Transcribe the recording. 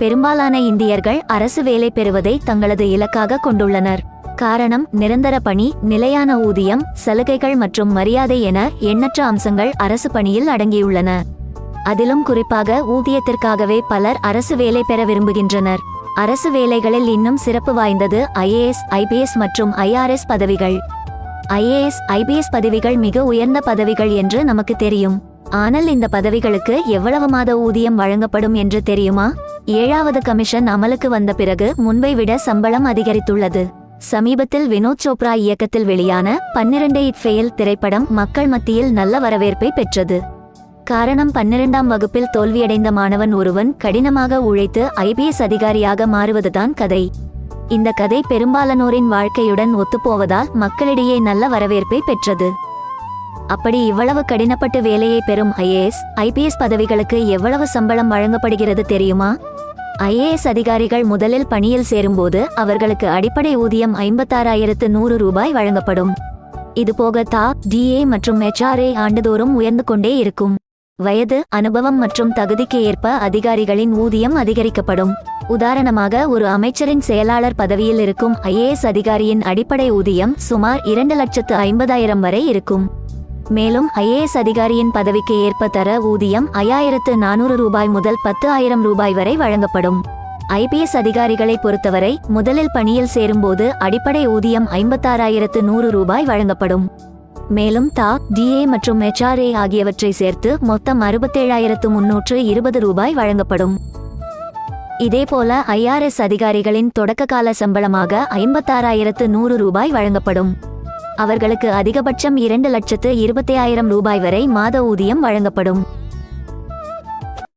பெரும்பாலான இந்தியர்கள் அரசு வேலை பெறுவதை தங்களது இலக்காக கொண்டுள்ளனர். காரணம் நிரந்தர பணி நிலையான ஊதியம் சலுகைகள் மற்றும் மரியாதை என எண்ணற்ற அம்சங்கள் அரசு பணியில் அடங்கியுள்ளன. அதிலும் குறிப்பாக ஊதியத்திற்காகவே பலர் அரசு வேலை பெற விரும்புகின்றனர். அரசு வேலைகளில் இன்னும் சிறப்பு வாய்ந்தது ஐஏஎஸ் ஐபிஎஸ் மற்றும் ஐஆர்எஸ் பதவிகள். ஐஏஎஸ் ஐபிஎஸ் பதவிகள் மிக உயர்ந்த பதவிகள் என்று நமக்கு தெரியும். ஆனால் இந்த பதவிகளுக்கு எவ்வளவு மாத ஊதியம் வழங்கப்படும் என்று தெரியுமா? ஏழாவது கமிஷன் அமலுக்கு வந்த பிறகு முன்பை விட சம்பளம் அதிகரித்துள்ளது. சமீபத்தில் வினோத் சோப்ரா இயக்கத்தில் வெளியான பன்னிரண்டு இட் ஃபெயில் திரைப்படம் மக்கள் மத்தியில் நல்ல வரவேற்பை பெற்றது. காரணம் பன்னிரெண்டாம் வகுப்பில் தோல்வியடைந்த மாணவன் ஒருவன் கடினமாக உழைத்து ஐபிஎஸ் அதிகாரியாக மாறுவதுதான் கதை. இந்த கதை பெரும்பாலானோரின் வாழ்க்கையுடன் ஒத்துப்போவதால் மக்களிடையே நல்ல வரவேற்பை பெற்றது. அப்படி இவ்வளவு கடினப்பட்டு வேலையை பெறும் ஐஏஎஸ் ஐபிஎஸ் பதவிகளுக்கு எவ்வளவு சம்பளம் வழங்கப்படுகிறது தெரியுமா? ஐஏஎஸ் அதிகாரிகள் முதலில் பணியில் சேரும்போது அவர்களுக்கு அடிப்படை ஊதியம் ஐம்பத்தாறாயிரத்து நூறு ரூபாய் வழங்கப்படும். இதுபோக தா டிஏ மற்றும் எச்ஆர்ஏ ஆண்டுதோறும் உயர்ந்து கொண்டே இருக்கும். வயது அனுபவம் மற்றும் தகுதிக்கு ஏற்ப அதிகாரிகளின் ஊதியம் அதிகரிக்கப்படும். உதாரணமாக ஒரு அமைச்சரின் செயலாளர் பதவியில் இருக்கும் ஐஏஎஸ் அதிகாரியின் அடிப்படை ஊதியம் சுமார் இரண்டு லட்சத்து ஐம்பதாயிரம் வரை இருக்கும். மேலும் ஐஏஎஸ் அதிகாரியின் பதவிக்கு ஏற்ப தர ஊதியம் ஐயாயிரத்து நானூறு ரூபாய் முதல் பத்து ஆயிரம் ரூபாய் வரை வழங்கப்படும். ஐபிஎஸ் அதிகாரிகளை பொறுத்தவரை முதலில் பணியில் சேரும்போது அடிப்படை ஊதியம் ஐம்பத்தாறாயிரத்து நூறு ரூபாய் வழங்கப்படும். மேலும் தா டிஏ மற்றும் எச்ஆர்ஏ ஆகியவற்றை சேர்த்து மொத்தம் அறுபத்தேழாயிரத்து முன்னூற்று இருபது ரூபாய் வழங்கப்படும். இதேபோல ஐஆர்எஸ் அதிகாரிகளின் தொடக்க கால சம்பளமாக ஐம்பத்தாறாயிரத்து நூறு ரூபாய் வழங்கப்படும். அவர்களுக்கு அதிகபட்சம் இரண்டு லட்சத்து இருபத்தி ஆயிரம் ரூபாய் வரை மாத ஊதியம் வழங்கப்படும்.